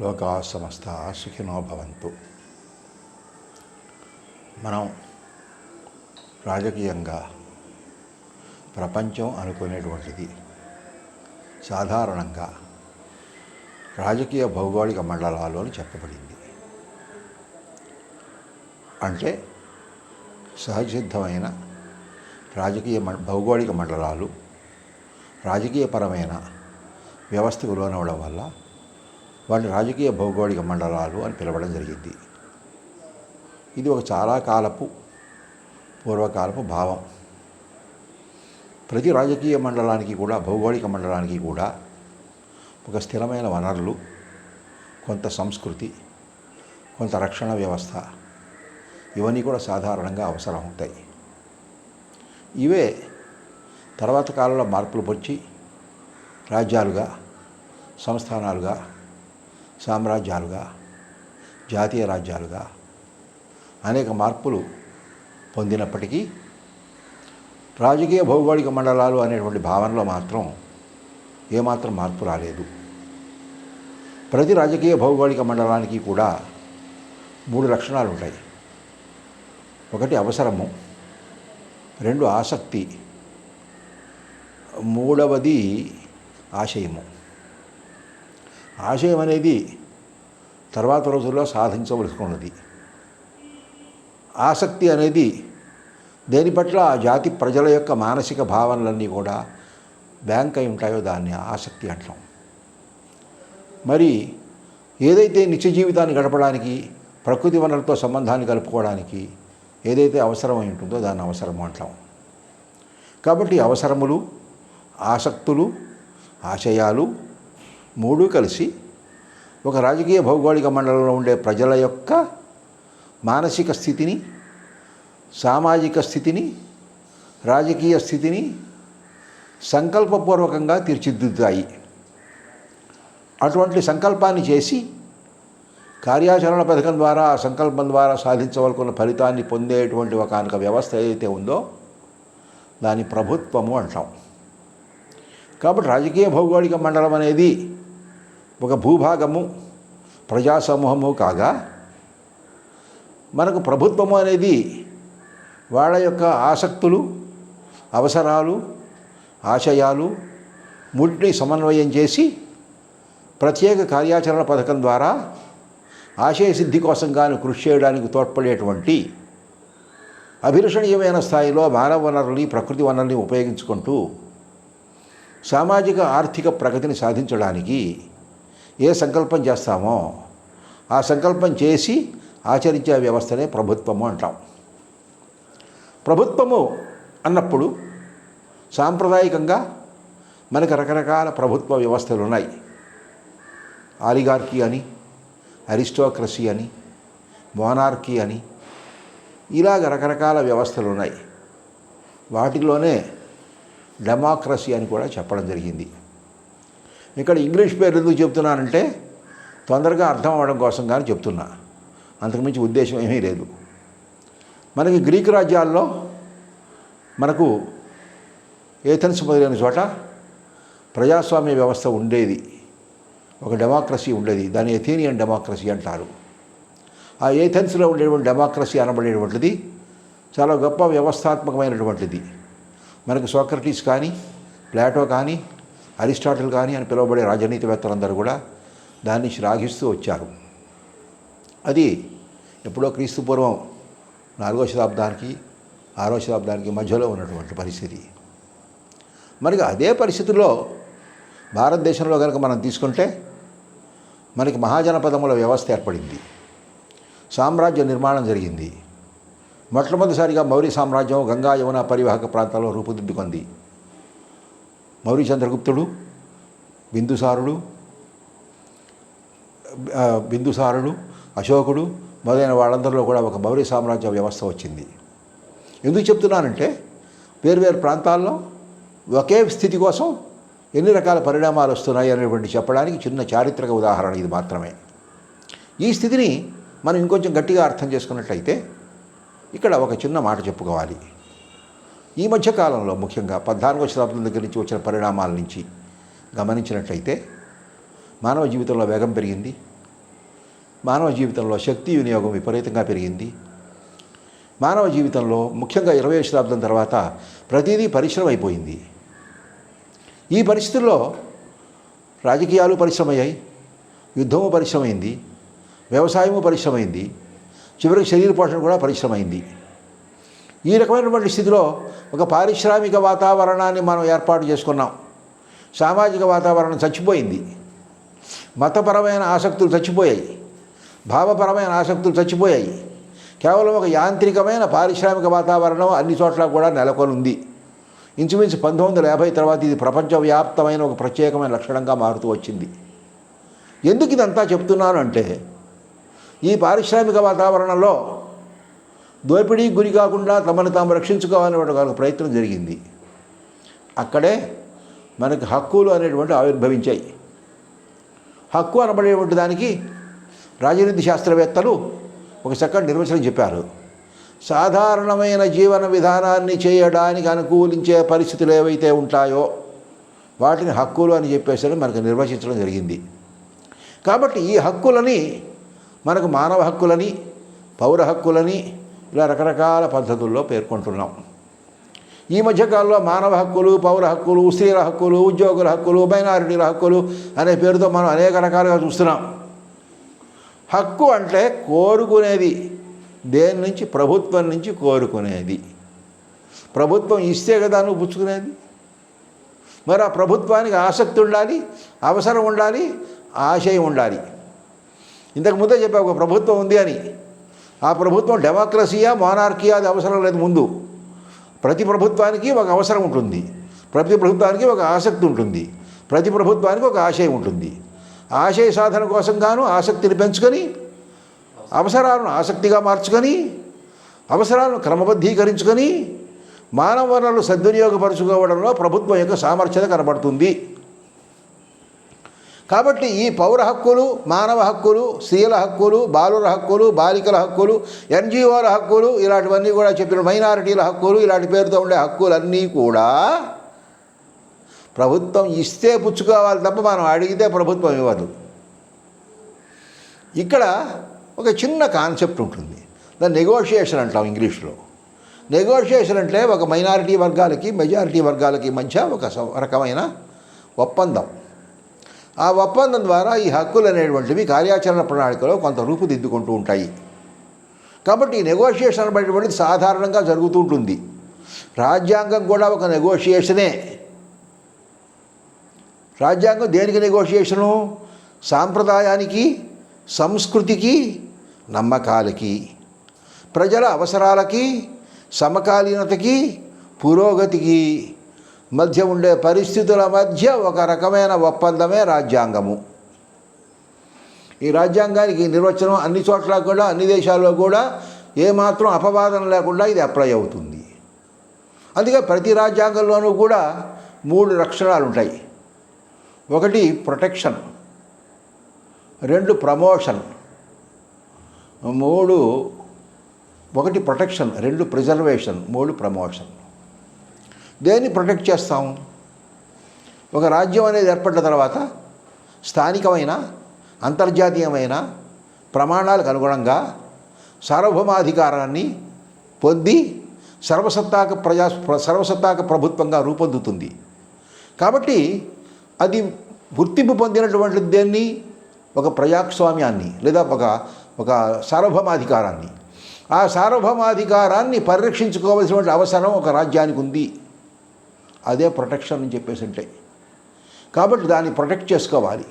లోకా సమస్త సుఖినో భవంతు. మనం రాజకీయంగా ప్రపంచం అనుకునేటువంటిది. సాధారణంగా రాజకీయ భౌగోళిక మండలాలు అని చెప్పబడింది. అంటే సహజసిద్ధమైన రాజకీయ మ భౌగోళిక మండలాలు రాజకీయపరమైన వ్యవస్థకు లోనవడం వల్ల వాటిని రాజకీయ భౌగోళిక మండలాలు అని పిలవడం జరిగింది. ఇది ఒక చాలా కాలపు పూర్వకాలపు భావం. ప్రతి రాజకీయ మండలానికి కూడా భౌగోళిక మండలానికి కూడా ఒక స్థిరమైన వనరులు కొంత సంస్కృతి కొంత రక్షణ వ్యవస్థ ఇవన్నీ కూడా సాధారణంగా అవసరం అవుతాయి. ఇవే తర్వాత కాలంలో మార్పులు వచ్చి రాజ్యాలుగా సంస్థానాలుగా సామ్రాజ్యాలుగా జాతీయ రాజ్యాలుగా అనేక మార్పులు పొందినప్పటికీ రాజకీయ భౌగోళిక మండలాలు అనేటువంటి భావనలో మాత్రం ఏమాత్రం మార్పు రాలేదు. ప్రతి రాజకీయ భౌగోళిక మండలానికి కూడా మూడు లక్షణాలు ఉంటాయి. ఒకటి అవసరము రెండు ఆసక్తి మూడవది ఆశయము. ఆశయం అనేది తర్వాత రోజుల్లో సాధించవలసి ఉన్నది ఆసక్తి అనేది దేని పట్ల ఆ జాతి ప్రజల యొక్క మానసిక భావనలన్నీ కూడా బ్యాంక్ అయి ఉంటాయో దాన్ని ఆసక్తి అంటాం. మరి ఏదైతే నిత్య జీవితాన్ని గడపడానికి ప్రకృతి వనరులతో సంబంధాన్ని కలుపుకోవడానికి ఏదైతే అవసరమై ఉంటుందో దాన్ని అవసరము అంటాం. కాబట్టి అవసరములు ఆసక్తులు ఆశయాలు మూడు కలిసి ఒక రాజకీయ భౌగోళిక మండలంలో ఉండే ప్రజల యొక్క మానసిక స్థితిని సామాజిక స్థితిని రాజకీయ స్థితిని సంకల్పపూర్వకంగా తీర్చిదిద్దుతాయి. అటువంటి సంకల్పాన్ని చేసి కార్యాచరణ పథకం ద్వారా ఆ సంకల్పం ద్వారా సాధించవలకున్న ఫలితాన్ని పొందేటువంటి ఒక వ్యవస్థ ఏదైతే ఉందో దాని ప్రభుత్వము అంటాం. కాబట్టి రాజకీయ భౌగోళిక మండలం అనేది ఒక భూభాగము ప్రజా సమూహము కాగా మనకు ప్రభుత్వము అనేది వాళ్ళ యొక్క ఆసక్తులు అవసరాలు ఆశయాలు మూటిని సమన్వయం చేసి ప్రత్యేక కార్యాచరణ పథకం ద్వారా ఆశయ సిద్ధి కోసం గాను కృషి చేయడానికి తోడ్పడేటువంటి అభిలషణీయమైన స్థాయిలో మానవ వనరుల్ని ప్రకృతి వనరుల్ని ఉపయోగించుకుంటూ సామాజిక ఆర్థిక ప్రగతిని సాధించడానికి ఏ సంకల్పం చేస్తామో ఆ సంకల్పం చేసి ఆచరించే వ్యవస్థనే ప్రభుత్వము అంటాం. ప్రభుత్వము అన్నప్పుడు సాంప్రదాయకంగా మనకు రకరకాల ప్రభుత్వ వ్యవస్థలు ఉన్నాయి ఆలిగార్కీ అని అరిస్టోక్రసీ అని మోనార్కీ అని ఇలాగ రకరకాల వ్యవస్థలు ఉన్నాయి వాటిలోనే డెమోక్రసీ అని కూడా చెప్పడం జరిగింది. ఇక్కడ ఇంగ్లీష్ పేర్లు ఎందుకు చెప్తున్నానంటే తొందరగా అర్థం అవ్వడం కోసం కానీ చెప్తున్నా. అంతకుమించి ఉద్దేశం ఏమీ లేదు. మనకి గ్రీకు రాజ్యాల్లో మనకు ఏథెన్స్ మొదలైన చోట ప్రజాస్వామ్య వ్యవస్థ ఉండేది. ఒక డెమోక్రసీ ఉండేది. దాన్ని ఎథీనియన్ డెమోక్రసీ అంటారు. ఆ ఏథెన్స్లో ఉండేటువంటి డెమోక్రసీ అనబడేటువంటిది చాలా గొప్ప వ్యవస్థాత్మకమైనటువంటిది. మనకు సోక్రటీస్ కానీ ప్లాటో కానీ అరిస్టాటిల్ కానీ అని పిలువబడే రాజనీతివేత్తలందరూ కూడా దాన్ని శ్లాఘిస్తూ వచ్చారు. అది ఎప్పుడో క్రీస్తు పూర్వం నాలుగో శతాబ్దానికి ఆరో శతాబ్దానికి మధ్యలో ఉన్నటువంటి పరిస్థితి. మరి అదే పరిస్థితుల్లో భారతదేశంలో కనుక మనం తీసుకుంటే మనకి మహాజనపదముల వ్యవస్థ ఏర్పడింది. సామ్రాజ్య నిర్మాణం జరిగింది. మొట్టమొదటిసారిగా మౌర్య సామ్రాజ్యం గంగా యమున పరివాహక ప్రాంతాల్లో రూపుదిద్దుకుంది. మౌర్య చంద్రగుప్తుడు బిందుసారుడు బిందుసారుడు అశోకుడు మొదలైన వాళ్ళందరిలో కూడా ఒక మౌర్య సామ్రాజ్య వ్యవస్థ వచ్చింది. ఎందుకు చెప్తున్నానంటే వేర్వేరు ప్రాంతాల్లో ఒకే స్థితి కోసం ఎన్ని రకాల పరిణామాలు వస్తున్నాయి అనేటువంటి చెప్పడానికి చిన్న చారిత్రక ఉదాహరణ ఇది మాత్రమే. ఈ స్థితిని మనం ఇంకొంచెం గట్టిగా అర్థం చేసుకున్నట్లయితే ఇక్కడ ఒక చిన్న మాట చెప్పుకోవాలి. ఈ మధ్య కాలంలో ముఖ్యంగా పద్నాలుగో శతాబ్దం దగ్గర నుంచి వచ్చిన పరిణామాల నుంచి గమనించినట్లయితే మానవ జీవితంలో వేగం పెరిగింది. మానవ జీవితంలో శక్తి వినియోగం విపరీతంగా పెరిగింది. మానవ జీవితంలో ముఖ్యంగా ఇరవై శతాబ్దం తర్వాత ప్రతిదీ పరిశ్రమ అయిపోయింది. ఈ పరిస్థితుల్లో రాజకీయాలు పరిశ్రమయ్యాయి యుద్ధము పరిశ్రమైంది వ్యవసాయము పరిశ్రమైంది చివరికి శరీర పోషణ కూడా పరిశ్రమైంది ఈ రకమైనటువంటి స్థితిలో ఒక పారిశ్రామిక వాతావరణాన్ని మనం ఏర్పాటు చేసుకున్నాం. సామాజిక వాతావరణం చచ్చిపోయింది. మతపరమైన ఆసక్తులు చచ్చిపోయాయి. భావపరమైన ఆసక్తులు చచ్చిపోయాయి. కేవలం ఒక యాంత్రికమైన పారిశ్రామిక వాతావరణం అన్ని చోట్ల కూడా నెలకొని ఉంది ఇంచుమించు పంతొమ్మిది వందల యాభై తర్వాత ఇది ప్రపంచవ్యాప్తమైన ఒక ప్రత్యేకమైన లక్షణంగా మారుతూ వచ్చింది. ఎందుకు ఇదంతా చెప్తున్నాను అంటే ఈ పారిశ్రామిక వాతావరణంలో దోపిడీకి గురి కాకుండా తమను తాము రక్షించుకోవాలని ఒక ప్రయత్నం జరిగింది. అక్కడే మనకు హక్కులు అనేటువంటి ఆవిర్భవించాయి. హక్కు అనబడేటువంటి దానికి రాజనీతి శాస్త్రవేత్తలు ఒక చక్కటి నిర్వచనం చెప్పారు. సాధారణమైన జీవన విధానాన్ని చేయడానికి అనుకూలించే పరిస్థితులు ఏవైతే ఉంటాయో వాటిని హక్కులు అని చెప్పేసరి మనకు నిర్వచించడం జరిగింది. కాబట్టి ఈ హక్కులని మనకు మానవ హక్కులని పౌర హక్కులని ఇలా రకరకాల పద్ధతుల్లో పేర్కొంటున్నాం. ఈ మధ్యకాలంలో మానవ హక్కులు పౌర హక్కులు స్త్రీల హక్కులు ఉద్యోగుల హక్కులు మైనారిటీల హక్కులు అనే పేరుతో మనం అనేక రకాలుగా చూస్తున్నాం. హక్కు అంటే కోరుకునేది దేని నుంచి? ప్రభుత్వం నుంచి కోరుకునేది. ప్రభుత్వం ఇస్తే కదా నువ్వు పుచ్చుకునేది? మరి ఆ ప్రభుత్వానికి ఆసక్తి ఉండాలి అవసరం ఉండాలి ఆశయం ఉండాలి. ఇంతకు ముందే చెప్పా ఒక ప్రభుత్వం ఉంది అని. ఆ ప్రభుత్వం డెమోక్రసీయా మోనార్కియా అది అవసరం లేదు ముందు. ప్రతి ప్రభుత్వానికి ఒక అవసరం ఉంటుంది. ప్రతి ప్రభుత్వానికి ఒక ఆసక్తి ఉంటుంది. ప్రతి ప్రభుత్వానికి ఒక ఆశయం ఉంటుంది. ఆశయ సాధన కోసం గాను ఆసక్తిని పెంచుకొని అవసరాలను ఆసక్తిగా మార్చుకొని అవసరాలను క్రమబద్ధీకరించుకొని మానవ వనరులు సద్వినియోగపరుచుకోవడంలో ప్రభుత్వం యొక్క సామర్థ్యత కనబడుతుంది. కాబట్టి ఈ పౌర హక్కులు మానవ హక్కులు స్త్రీల హక్కులు బాలుర హక్కులు బాలికల హక్కులు ఎన్జిఓల హక్కులు ఇలాంటివన్నీ కూడా చెప్పిన మైనారిటీల హక్కులు ఇలాంటి పేరుతో ఉండే హక్కులన్నీ కూడా ప్రభుత్వం ఇస్తే పుచ్చుకోవాలి తప్ప మనం అడిగితే ప్రభుత్వం ఇవ్వదు. ఇక్కడ ఒక చిన్న కాన్సెప్ట్ ఉంటుంది. దాన్ని నెగోషియేషన్ అంటాం ఇంగ్లీష్లో. నెగోషియేషన్ అంటే ఒక మైనారిటీ వర్గాలకి మెజారిటీ వర్గాలకి మధ్య ఒక స- రకమైన ఒప్పందం. ఆ ఒప్పందం ద్వారా ఈ హక్కులు అనేటువంటివి కార్యాచరణ ప్రణాళికలో కొంత రూపుదిద్దుకుంటూ ఉంటాయి. కాబట్టి ఈ నెగోషియేషన్ అనేటువంటిది సాధారణంగా జరుగుతూ ఉంటుంది. రాజ్యాంగం కూడా ఒక నెగోషియేషనే రాజ్యాంగం దేనికి నెగోషియేషను సాంప్రదాయానికి సంస్కృతికి నమ్మకాలకి ప్రజల అవసరాలకి సమకాలీనతకి పురోగతికి. మధ్య ఉండే పరిస్థితుల మధ్య ఒక రకమైన ఒప్పందమే రాజ్యాంగము. ఈ రాజ్యాంగానికి నిర్వచనం అన్ని చోట్ల కూడా అన్ని దేశాల్లో కూడా ఏమాత్రం అపవాదం లేకుండా ఇది అప్లై అవుతుంది. అందుకే ప్రతి రాజ్యాంగంలోనూ కూడా మూడు లక్షణాలు ఉంటాయి. ఒకటి ప్రొటెక్షన్ రెండు ప్రమోషన్ మూడు ఒకటి ప్రొటెక్షన్ రెండు ప్రిజర్వేషన్ మూడు ప్రమోషన్. దేన్ని ప్రొటెక్ట్ చేస్తాం? ఒక రాజ్యం అనేది ఏర్పడిన తర్వాత స్థానికమైన అంతర్జాతీయమైన ప్రమాణాలకు అనుగుణంగా సార్వభౌమాధికారాన్ని పొంది సర్వసత్తాక ప్రజా సర్వసత్తాక ప్రభుత్వంగా రూపొందుతుంది. కాబట్టి అది గుర్తింపు పొందినటువంటి దేన్ని? ఒక ప్రజాస్వామ్యాన్ని లేదా ఒక ఒక సార్వభౌమాధికారాన్ని. ఆ సార్వభౌమాధికారాన్ని పరిరక్షించుకోవాల్సినటువంటి అవసరం ఒక రాజ్యానికి ఉంది. అదే ప్రొటెక్షన్ అని చెప్పేసి అంటే. కాబట్టి దాన్ని ప్రొటెక్ట్ చేసుకోవాలి.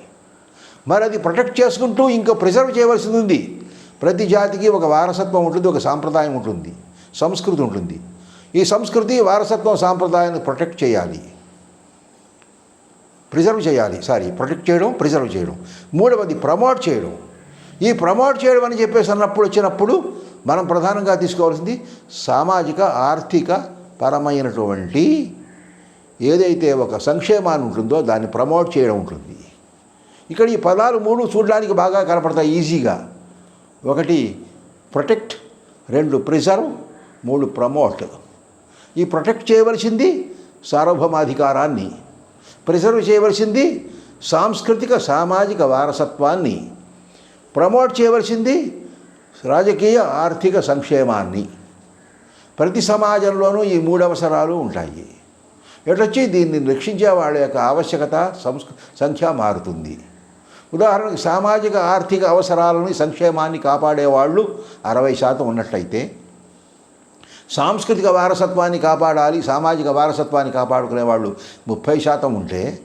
మరి అది ప్రొటెక్ట్ చేసుకుంటూ ఇంకా ప్రిజర్వ్ చేయవలసింది ఉంది. ప్రతి జాతికి ఒక వారసత్వం ఉంటుంది ఒక సాంప్రదాయం ఉంటుంది సంస్కృతి ఉంటుంది. ఈ సంస్కృతి వారసత్వం సాంప్రదాయాన్ని ప్రొటెక్ట్ చేయాలి. ప్రిజర్వ్ చేయాలి సారీ ప్రొటెక్ట్ చేయడం ప్రిజర్వ్ చేయడం. మూడవది ప్రమోట్ చేయడం. ఈ ప్రమోట్ చేయడం అని చెప్పేసి అన్నప్పుడు వచ్చినప్పుడు మనం ప్రధానంగా తీసుకోవాల్సింది సామాజిక ఆర్థిక పరమైనటువంటి ఏదైతే ఒక సంక్షేమాన్ని ఉంటుందో దాన్ని ప్రమోట్ చేయడం ఉంటుంది. ఇక్కడ ఈ పదాలు మూడు చూడడానికి బాగా కనపడతాయి ఈజీగా. ఒకటి ప్రొటెక్ట్ రెండు ప్రిజర్వ్ మూడు ప్రమోట్. ఈ ప్రొటెక్ట్ చేయవలసింది సార్వభౌమాధికారాన్ని. ప్రిజర్వ్ చేయవలసింది సాంస్కృతిక సామాజిక వారసత్వాన్ని. ప్రమోట్ చేయవలసింది రాజకీయ ఆర్థిక సంక్షేమాన్ని. ప్రతి సమాజంలోనూ ఈ మూడు అవసరాలు ఉంటాయి. ఎటొచ్చి దీన్ని రక్షించే వాళ్ళ యొక్క ఆవశ్యకత సంస్క సంఖ్య మారుతుంది. ఉదాహరణకు సామాజిక ఆర్థిక అవసరాలను సంక్షేమాన్ని కాపాడేవాళ్ళు అరవై శాతం ఉన్నట్లయితే సాంస్కృతిక వారసత్వాన్ని కాపాడాలి సామాజిక వారసత్వాన్ని కాపాడుకునే వాళ్ళు ముప్పై శాతం ఉంటే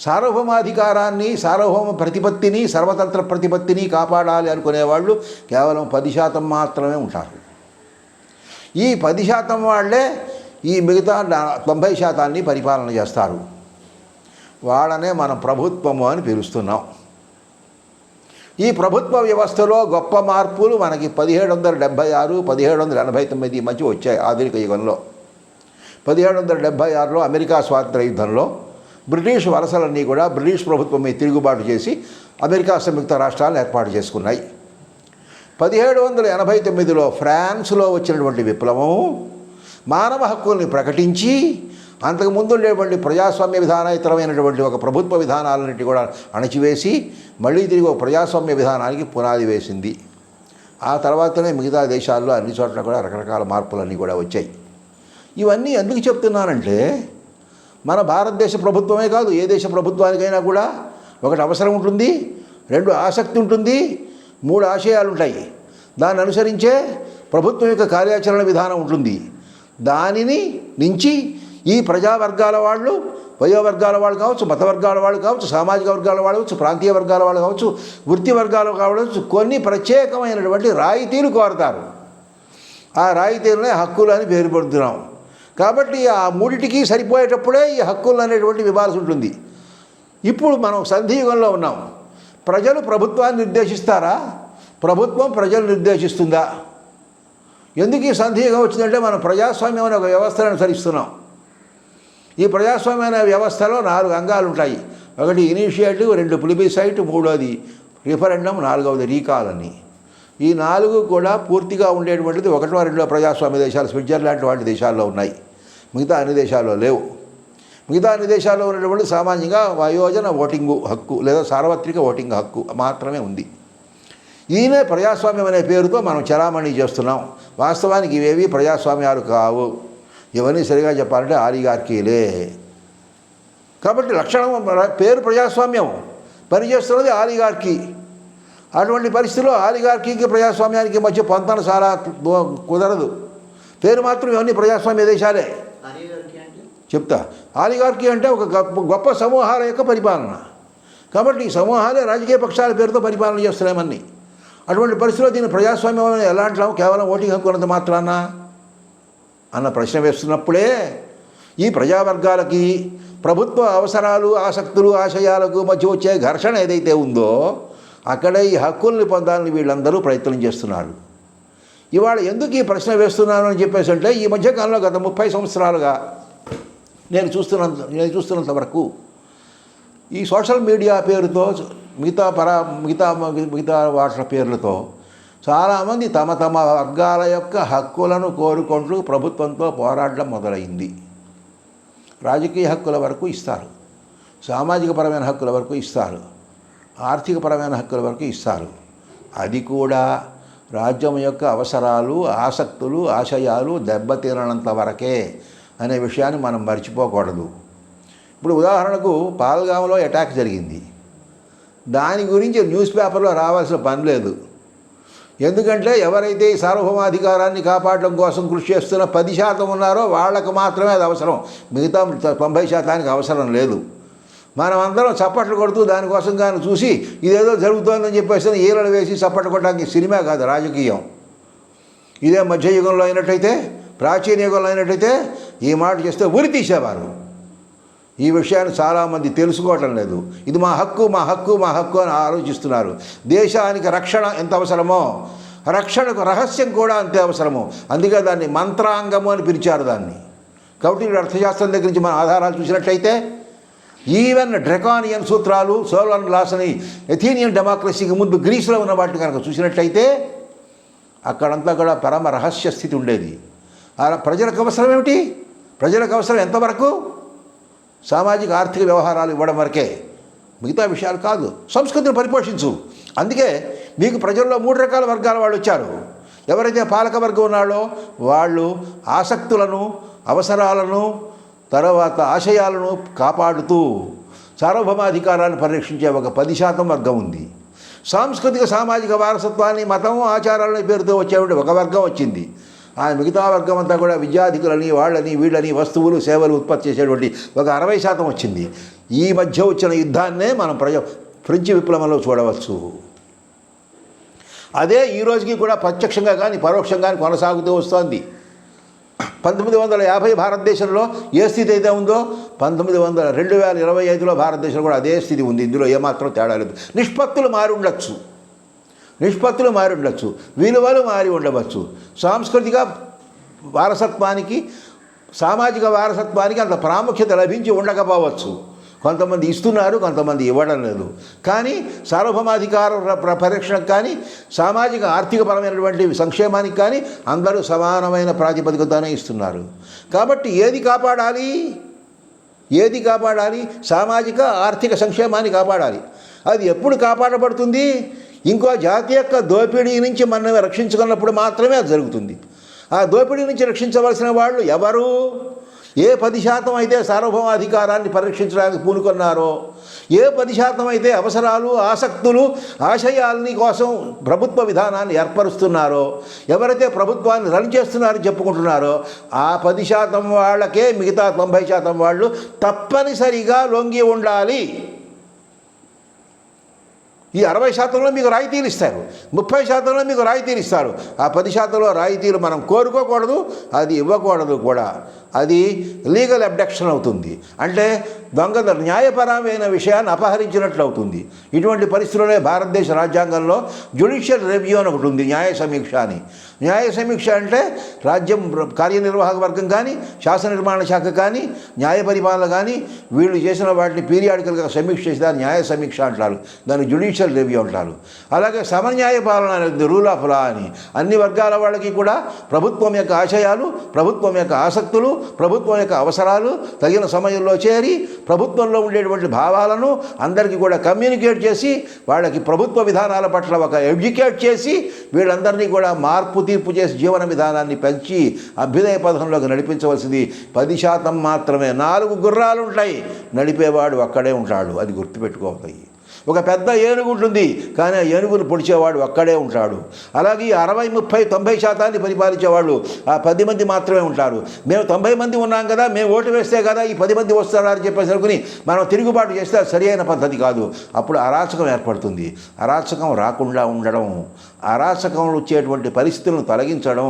సార్వభౌమాధికారాన్ని సార్వభౌమ ప్రతిపత్తిని సర్వతంత్ర ప్రతిపత్తిని కాపాడాలి అనుకునేవాళ్ళు కేవలం పది శాతం మాత్రమే ఉంటారు. ఈ పది శాతం వాళ్ళే ఈ మిగతా తొంభై శాతాన్ని పరిపాలన చేస్తారు. వాళ్ళనే మనం ప్రభుత్వము అని పిలుస్తున్నాం. ఈ ప్రభుత్వ వ్యవస్థలో గొప్ప మార్పులు మనకి పదిహేడు వందల డెబ్భై ఆరు పదిహేడు వందల ఎనభై తొమ్మిది మధ్య వచ్చాయి ఆధునిక యుగంలో. పదిహేడు వందల డెబ్భై ఆరులో అమెరికా స్వాతంత్ర యుద్ధంలో బ్రిటిష్ వలసలన్నీ కూడా బ్రిటిష్ ప్రభుత్వం మీద తిరుగుబాటు చేసి అమెరికా సంయుక్త రాష్ట్రాలను ఏర్పాటు చేసుకున్నాయి. పదిహేడు వందల ఎనభై తొమ్మిదిలో ఫ్రాన్స్లో వచ్చినటువంటి విప్లవం మానవ హక్కుల్ని ప్రకటించి అంతకుముందు ఉండేటువంటి ప్రజాస్వామ్య విధానేతరమైనటువంటి ఒక ప్రభుత్వ విధానాలన్నిటి కూడా అణచివేసి మళ్ళీ తిరిగి ఒక ప్రజాస్వామ్య విధానానికి పునాది వేసింది. ఆ తర్వాతనే మిగతా దేశాల్లో అన్ని చోట్ల కూడా రకరకాల మార్పులన్నీ కూడా వచ్చాయి. ఇవన్నీ ఎందుకు చెప్తున్నానంటే మన భారతదేశ ప్రభుత్వమే కాదు ఏ దేశ ప్రభుత్వానికైనా కూడా ఒకటి అవసరం ఉంటుంది రెండు ఆసక్తి ఉంటుంది మూడు ఆశయాలు ఉంటాయి దాన్ని అనుసరించే ప్రభుత్వం యొక్క కార్యాచరణ విధానం ఉంటుంది. దానిని నుంచి ఈ ప్రజా వర్గాల వాళ్ళు వయో వర్గాల వాళ్ళు కావచ్చు మత వర్గాల వాళ్ళు కావచ్చు సామాజిక వర్గాల వాళ్ళు కావచ్చు ప్రాంతీయ వర్గాల వాళ్ళు కావచ్చు వృత్తి వర్గాలు కావచ్చు కొన్ని ప్రత్యేకమైనటువంటి రాయితీలు కోరతారు. ఆ రాయితీలనే హక్కులు అని పేరు పెడుతున్నాం కాబట్టి ఆ మూడిటికి సరిపోయేటప్పుడే ఈ హక్కులు అనేటువంటి ఇవ్వాల్సి ఉంటుంది. ఇప్పుడు మనం సంధియుగంలో ఉన్నాం. ప్రజలు ప్రభుత్వాన్ని నిర్దేశిస్తారా? ప్రభుత్వం ప్రజలు నిర్దేశిస్తుందా? ఎందుకు ఈ సందేహం వచ్చిందంటే మనం ప్రజాస్వామ్యం అనే ఒక వ్యవస్థను అనుసరిస్తున్నాం. ఈ ప్రజాస్వామ్య అనే వ్యవస్థలో నాలుగు అంగాలు ఉంటాయి. ఒకటి ఇనిషియేటివ్ రెండు ప్లిబిసైట్ మూడోది రిఫరెండం నాలుగవది రీకాల్ అని ఈ నాలుగు కూడా పూర్తిగా ఉండేటువంటిది ఒకటో రెండో ప్రజాస్వామ్య దేశాలు స్విట్జర్లాండ్ వంటి దేశాల్లో ఉన్నాయి. మిగతా అన్ని దేశాల్లో లేవు. మిగతా అన్ని దేశాల్లో ఉన్నటువంటి సామాన్యంగా వయోజన ఓటింగు హక్కు లేదా సార్వత్రిక ఓటింగ్ హక్కు మాత్రమే ఉంది. ఈయనే ప్రజాస్వామ్యం అనే పేరుతో మనం చలామణి చేస్తున్నాం. వాస్తవానికి ఇవేవి ప్రజాస్వామ్యాలు కావు. ఇవన్నీ సరిగా చెప్పాలంటే ఆలిగార్కీలే కాబట్టి లక్షణం పేరు ప్రజాస్వామ్యం. పనిచేస్తున్నది ఆలిగార్కీ అటువంటి పరిస్థితిలో ఆలిగార్కీకి ప్రజాస్వామ్యానికి మధ్య పొంతన చాలా దు- కుదరదు. పేరు మాత్రం ఇవన్నీ ప్రజాస్వామ్య దేశాలే. చెప్తా. ఆలిగార్కీ అంటే ఒక గొప్ప గొప్ప సమూహాల యొక్క పరిపాలన. కాబట్టి ఈ సమూహాలే రాజకీయ పక్షాల పేరుతో పరిపాలన చేస్తున్నామని అటువంటి పరిస్థితిలో దీన్ని ప్రజాస్వామ్యం ఎలా అంటాం కేవలం ఓటింగ్ హక్కు ఉన్నంత మాత్రాన? అన్న ప్రశ్న వేస్తున్నప్పుడే ఈ ప్రజావర్గాలకి ప్రభుత్వ అవసరాలు ఆసక్తులు ఆశయాలకు మధ్య వచ్చే ఘర్షణ ఏదైతే ఉందో అక్కడే ఈ హక్కుల్ని పొందాలని వీళ్ళందరూ ప్రయత్నం చేస్తున్నారు. ఇవాళ ఎందుకు ఈ ప్రశ్న వేస్తున్నాను అని చెప్పేసి అంటే ఈ మధ్యకాలంలో గత ముప్పై సంవత్సరాలుగా నేను చూస్తున్నంత నేను చూస్తున్నంత వరకు ఈ సోషల్ మీడియా పేరుతో మిగతా పరా మిగతా మిగతా వాటి పేర్లతో చాలామంది తమ తమ వర్గాల యొక్క హక్కులను కోరుకుంటూ ప్రభుత్వంతో పోరాడడం మొదలైంది. రాజకీయ హక్కుల వరకు ఇస్తారు. సామాజికపరమైన హక్కుల వరకు ఇస్తారు. ఆర్థికపరమైన హక్కుల వరకు ఇస్తారు. అది కూడా రాజ్యం యొక్క అవసరాలు ఆసక్తులు ఆశయాలు దెబ్బతిననంత వరకే అనే విషయాన్ని మనం మర్చిపోకూడదు. ఇప్పుడు ఉదాహరణకు పాల్గామలో అటాక్ జరిగింది. దాని గురించి న్యూస్ పేపర్లో రావాల్సిన పని లేదు. ఎందుకంటే ఎవరైతే ఈ సార్వభౌమాధికారాన్ని కాపాడడం కోసం కృషి చేస్తున్న పది శాతం ఉన్నారో వాళ్ళకు మాత్రమే అది అవసరం. మిగతా తొంభై శాతానికి అవసరం లేదు. మనం అందరం చప్పట్లు కొడుతూ దానికోసం కానీ చూసి ఇదేదో జరుగుతోందని చెప్పేసి ఈలలు వేసి చప్పట్లు కొట్టడానికి సినిమా కాదు రాజకీయం. ఇదే మధ్యయుగంలో అయినట్టయితే ప్రాచీన యుగంలో అయినట్టయితే ఈ మాట చేస్తే ఉరి తీసేవారు. ఈ విషయాన్ని చాలామంది తెలుసుకోవటం లేదు. ఇది మా హక్కు మా హక్కు మా హక్కు అని ఆలోచిస్తున్నారు. దేశానికి రక్షణ ఎంత అవసరమో రక్షణకు రహస్యం కూడా అంతే అవసరము. అందుకే దాన్ని మంత్రాంగము అని పిలిచారు దాన్ని. కాబట్టి అర్థశాస్త్రం దగ్గర నుంచి మన ఆధారాలు చూసినట్లయితే ఈవెన్ డ్రెకానియన్ సూత్రాలు సోలన్ లాస్ అని ఎథీనియన్ డెమోక్రసీకి ముందు గ్రీసులో ఉన్న వాటిని కనుక చూసినట్లయితే అక్కడంతా కూడా పరమ రహస్య స్థితి ఉండేది. ఆ ప్రజలకు అవసరం ఏమిటి ప్రజలకు అవసరం ఎంతవరకు? సామాజిక ఆర్థిక వ్యవహారాలు ఇవ్వడం వరకే. మిగతా విషయాలు కాదు. సంస్కృతిని పరిపోషించు. అందుకే మీకు ప్రజల్లో మూడు రకాల వర్గాల వాళ్ళు వచ్చారు. ఎవరైతే పాలక వర్గం ఉన్నాడో వాళ్ళు ఆసక్తులను అవసరాలను తర్వాత ఆశయాలను కాపాడుతూ సార్వభౌమాధికారాన్ని పరిరక్షించే ఒక పది శాతం వర్గం ఉంది. సాంస్కృతిక సామాజిక వారసత్వాన్ని మతం ఆచారాలని పేరుతో వచ్చేటువంటి ఒక వర్గం వచ్చింది. ఆ మిగతా వర్గం అంతా కూడా విద్యాధికులని వాళ్ళని వీళ్ళని వస్తువులు సేవలు ఉత్పత్తి చేసేటువంటి ఒక అరవై శాతం వచ్చింది. ఈ మధ్య వచ్చిన యుద్ధాన్నే మనం ప్రజ ఫ్రెంచ్ విప్లవంలో చూడవచ్చు. అదే ఈ రోజుకి కూడా ప్రత్యక్షంగా కానీ పరోక్షంగా కానీ కొనసాగుతూ వస్తోంది. పంతొమ్మిది వందల యాభై భారతదేశంలో ఏ స్థితి అయితే ఉందో పంతొమ్మిది వందల రెండు వేల ఇరవై ఐదులో భారతదేశంలో కూడా అదే స్థితి ఉంది. ఇందులో ఏమాత్రం తేడా లేదు. నిష్పత్తులు మారి ఉండొచ్చు. నిష్పత్తులు మారి ఉండొచ్చు విలువలు మారి ఉండవచ్చు. సాంస్కృతిక వారసత్వానికి సామాజిక వారసత్వానికి అంత ప్రాముఖ్యత లభించి ఉండకపోవచ్చు. కొంతమంది ఇస్తున్నారు కొంతమంది ఇవ్వడం లేదు. కానీ సార్వభౌమాధికార ప్ర- పరిరక్షణకు కానీ సామాజిక ఆర్థికపరమైనటువంటి సంక్షేమానికి కానీ అందరూ సమానమైన ప్రాతిపదికతోనే ఇస్తున్నారు. కాబట్టి ఏది కాపాడాలి? ఏది కాపాడాలి? సామాజిక ఆర్థిక సంక్షేమాన్ని కాపాడాలి. అది ఎప్పుడు కాపాడబడుతుంది? ఇంకో జాతి యొక్క దోపిడీ నుంచి మనం రక్షించుకున్నప్పుడు మాత్రమే అది జరుగుతుంది. ఆ దోపిడీ నుంచి రక్షించవలసిన వాళ్ళు ఎవరు? ఏ పది శాతం అయితే సార్వభౌమాధికారాన్ని పరిరక్షించడానికి పూనుకున్నారో ఏ పది శాతం అయితే అవసరాలు ఆసక్తులు ఆశయాలని కోసం ప్రభుత్వ విధానాన్ని ఏర్పరుస్తున్నారో ఎవరైతే ప్రభుత్వాన్ని రన్ చేస్తున్నారని చెప్పుకుంటున్నారో ఆ పది శాతం వాళ్ళకే మిగతా తొంభై శాతం వాళ్ళు తప్పనిసరిగా లొంగి ఉండాలి. ఈ అరవై శాతంలో మీకు రాయితీలు ఇస్తారు. ముప్పై శాతంలో మీకు రాయితీలు ఇస్తారు. ఆ పది శాతంలో రాయితీలు మనం కోరుకోకూడదు అది ఇవ్వకూడదు కూడా. అది లీగల్ అబ్డక్షన్ అవుతుంది. అంటే దొంగ న్యాయపరమైన విషయాన్ని అపహరించినట్లు అవుతుంది. ఇటువంటి పరిస్థితుల్లోనే భారతదేశ రాజ్యాంగంలో జ్యుడిషియల్ రివ్యూ అని ఒకటి ఉంది న్యాయ సమీక్ష అని. న్యాయ సమీక్ష అంటే రాజ్యం కార్యనిర్వాహక వర్గం కానీ శాసన నిర్మాణ శాఖ కానీ న్యాయ పరిపాలన కానీ వీళ్ళు చేసిన వాటిని పీరియాడికల్గా సమీక్ష చేసి దాన్ని న్యాయ సమీక్ష అంటారు. దాన్ని జ్యుడిషియల్ రివ్యూ అంటారు. అలాగే సమన్యాయ పాలన అనేది రూల్ ఆఫ్ లా అని. అన్ని వర్గాల వాళ్ళకి కూడా ప్రభుత్వం యొక్క ఆశయాలు ప్రభుత్వం యొక్క ఆసక్తులు ప్రభుత్వం యొక్క అవసరాలు తగిన సమయంలో చేరి ప్రభుత్వంలో ఉండేటువంటి భావాలను అందరికీ కూడా కమ్యూనికేట్ చేసి వాళ్ళకి ప్రభుత్వ విధానాల పట్ల ఒక ఎడ్యుకేట్ చేసి వీళ్ళందరినీ కూడా మార్పు తీర్పు చేసి జీవన విధానాన్ని పెంచి అభ్యుదయ పథంలోకి నడిపించవలసింది పది శాతం మాత్రమే. నాలుగు గుర్రాలు ఉంటాయి. నడిపేవాడు అక్కడే ఉంటాడు. అది గుర్తుపెట్టుకోవాలి ఒక పెద్ద ఏనుగు ఉంటుంది కానీ ఆ ఏనుగును పొడిచేవాడు ఒక్కడే ఉంటాడు. అలాగే అరవై ముప్పై తొంభై శాతాన్ని పరిపాలించేవాళ్ళు ఆ పది మంది మాత్రమే ఉంటారు. మేము తొంభై మంది ఉన్నాం కదా మేము ఓటు వేస్తే కదా ఈ పది మంది వస్తారని చెప్పేసి అనుకుని మనం తిరుగుబాటు చేస్తే సరి అయిన పద్ధతి కాదు. అప్పుడు అరాచకం ఏర్పడుతుంది. అరాచకం రాకుండా ఉండడం అరాచకంలో వచ్చేటువంటి పరిస్థితులను తొలగించడం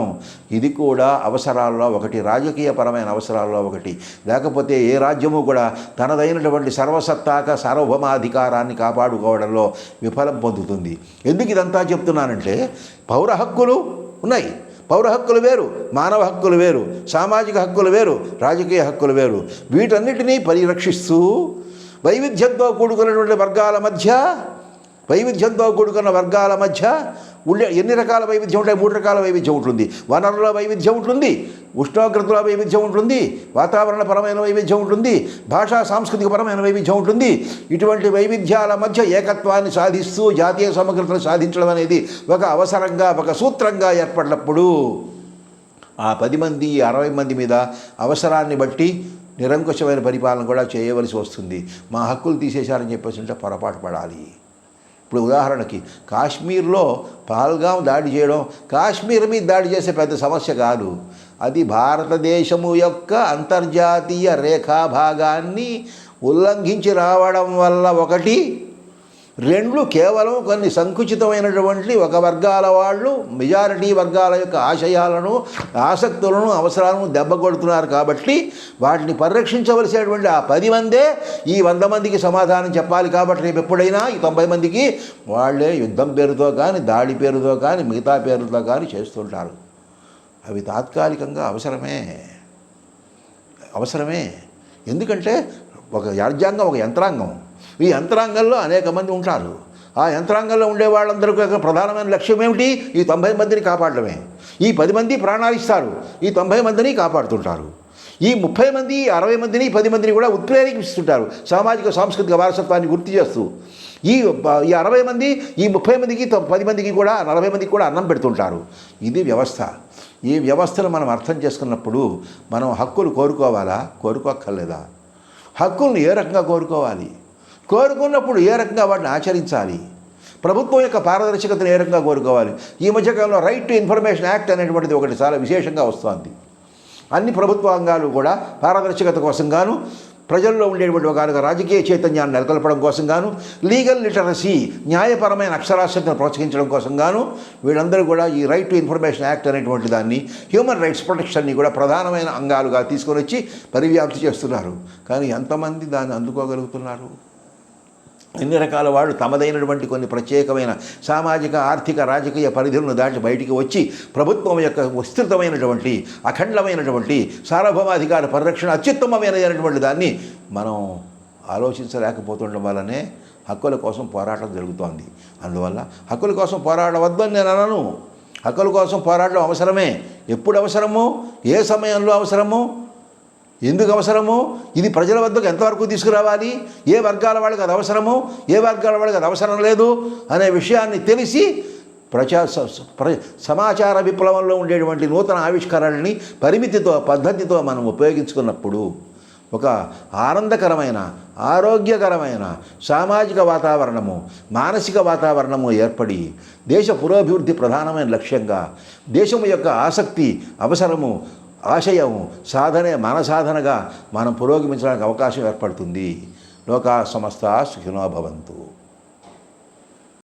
ఇది కూడా అవసరాల్లో ఒకటి రాజకీయపరమైన అవసరాల్లో ఒకటి. లేకపోతే ఏ రాజ్యము కూడా తనదైనటువంటి సర్వసత్తాక సార్వభౌమాధికారాన్ని కాపాడుకోవడంలో విఫలం పొందుతుంది. ఎందుకు ఇదంతా చెప్తున్నానంటే పౌర హక్కులు ఉన్నాయి. పౌర హక్కులు వేరు మానవ హక్కులు వేరు సామాజిక హక్కులు వేరు రాజకీయ హక్కులు వేరు. వీటన్నిటినీ పరిరక్షిస్తూ వైవిధ్యంతో కూడుకున్నటువంటి వర్గాల మధ్య వైవిధ్యంతో కూడుకున్న వర్గాల మధ్య ఉండే ఎన్ని రకాల వైవిధ్యం ఉంటాయి? మూడు రకాల వైవిధ్యం ఉంటుంది. వనరుల వైవిధ్యం ఉంటుంది. ఉష్ణోగ్రతల వైవిధ్యం ఉంటుంది. వాతావరణపరమైన వైవిధ్యం ఉంటుంది. భాషా సాంస్కృతిక పరమైన వైవిధ్యం ఉంటుంది. ఇటువంటి వైవిధ్యాల మధ్య ఏకత్వాన్ని సాధిస్తూ జాతీయ సమగ్రతను సాధించడం అనేది ఒక అవసరంగా ఒక సూత్రంగా ఏర్పడినప్పుడు ఆ పది మంది అరవై మంది మీద అవసరాన్ని బట్టి నిరంకుశమైన పరిపాలన కూడా చేయవలసి వస్తుంది. మా హక్కులు తీసేశారని చెప్పేసి ఉంటే పొరపాటు పడాలి. ఇప్పుడు ఉదాహరణకి కాశ్మీర్లో పహల్గాం దాడి చేయడం కాశ్మీర్ మీద దాడి చేసే పెద్ద సమస్య కాదు. అది భారతదేశము యొక్క అంతర్జాతీయ రేఖా భాగాన్ని ఉల్లంఘించి రావడం వల్ల ఒకటి రెండు కేవలం కొన్ని సంకుచితమైనటువంటి ఒక వర్గాల వాళ్ళు మెజారిటీ వర్గాల యొక్క ఆశయాలను ఆసక్తులను అవసరాలను దెబ్బకొడుతున్నారు కాబట్టి వాటిని పరిరక్షించవలసినటువంటి ఆ పది మందే ఈ వంద మందికి సమాధానం చెప్పాలి కాబట్టి రేపు ఎప్పుడైనా ఈ తొంభై మందికి వాళ్ళే యుద్ధం పేరుతో కానీ దాడి పేరుతో కానీ మిగతా పేరుతో కానీ చేస్తుంటారు. అవి తాత్కాలికంగా అవసరమే. అవసరమే. ఎందుకంటే ఒక రాజ్యాంగం ఒక యంత్రాంగం. ఈ యంత్రాంగంలో అనేక మంది ఉంటారు. ఆ యంత్రాంగంలో ఉండే వాళ్ళందరికీ యొక్క ప్రధానమైన లక్ష్యం ఏమిటి? ఈ తొంభై మందిని కాపాడడమే. ఈ పది మంది ప్రాణాలు ఇస్తారు. ఈ తొంభై మందిని కాపాడుతుంటారు. ఈ ముప్పై మంది అరవై మందిని పది మందిని కూడా ఉత్ప్రేరేపిస్తుంటారు సామాజిక సాంస్కృతిక వారసత్వాన్ని గుర్తు చేస్తూ. ఈ ఈ అరవై మంది ఈ ముప్పై మందికి పది మందికి కూడా నలభై మందికి కూడా అన్నం పెడుతుంటారు. ఇది వ్యవస్థ. ఈ వ్యవస్థను మనం అర్థం చేసుకున్నప్పుడు మనం హక్కులు కోరుకోవాలా? కోరుకోక్కర్లేదా? హక్కులను ఏ రకంగా కోరుకోవాలి? కోరుకున్నప్పుడు ఏ రకంగా వాటిని ఆచరించాలి? ప్రభుత్వం యొక్క పారదర్శకతను ఏ రకంగా కోరుకోవాలి? ఈ మధ్యకాలంలో రైట్ టు ఇన్ఫర్మేషన్ యాక్ట్ అనేటువంటిది ఒకటి చాలా విశేషంగా వస్తోంది. అన్ని ప్రభుత్వాంగాలు కూడా పారదర్శకత కోసం గాను ప్రజల్లో ఉండేటువంటి ఒక రాజకీయ చైతన్యాన్ని నెలకొల్పడం కోసం గాను లీగల్ లిటరసీ న్యాయపరమైన అక్షరాస్యతను ప్రోత్సహించడం కోసం గాను వీళ్ళందరూ కూడా ఈ రైట్ టు ఇన్ఫర్మేషన్ యాక్ట్ అనేటువంటి దాన్ని హ్యూమన్ రైట్స్ ప్రొటెక్షన్ని కూడా ప్రధానమైన అంగాలుగా తీసుకొని వచ్చి పరివ్యాప్తి చేస్తున్నారు. కానీ ఎంతమంది దాన్ని అందుకోగలుగుతున్నారు? ఎన్ని రకాల వాళ్ళు తమదైనటువంటి కొన్ని ప్రత్యేకమైన సామాజిక ఆర్థిక రాజకీయ పరిధులను దాటి బయటికి వచ్చి ప్రభుత్వం యొక్క విస్తృతమైనటువంటి అఖండమైనటువంటి సార్వభౌమాధికార పరిరక్షణ అత్యుత్తమమైనటువంటి దాన్ని మనం ఆలోచించలేకపోతుండడం వల్లనే హక్కుల కోసం పోరాటం జరుగుతోంది. అందువల్ల హక్కుల కోసం పోరాడవద్దని నేను అనను. హక్కుల కోసం పోరాటం అవసరమే. ఎప్పుడు అవసరమో ఏ సమయంలో అవసరమో ఎందుకు అవసరము? ఇది ప్రజల వద్దకు ఎంతవరకు తీసుకురావాలి? ఏ వర్గాల వాళ్ళకి అది అవసరము? ఏ వర్గాల వాళ్ళకి అది అవసరం లేదు? అనే విషయాన్ని తెలిసి ప్రచార స- ప్ర సమాచార విప్లవంలో ఉండేటువంటి నూతన ఆవిష్కరణని పరిమితితో పద్ధతితో మనం ఉపయోగించుకున్నప్పుడు ఒక ఆనందకరమైన ఆరోగ్యకరమైన సామాజిక వాతావరణము మానసిక వాతావరణము ఏర్పడి దేశ పురోభివృద్ధి ప్రధానమైన లక్ష్యంగా దేశము యొక్క ఆసక్తి అవసరము ఆశయము సాధనే మనసాధనగా మనం పురోగమించడానికి అవకాశం ఏర్పడుతుంది. లోకా సమస్త సుఖినో భవంతు.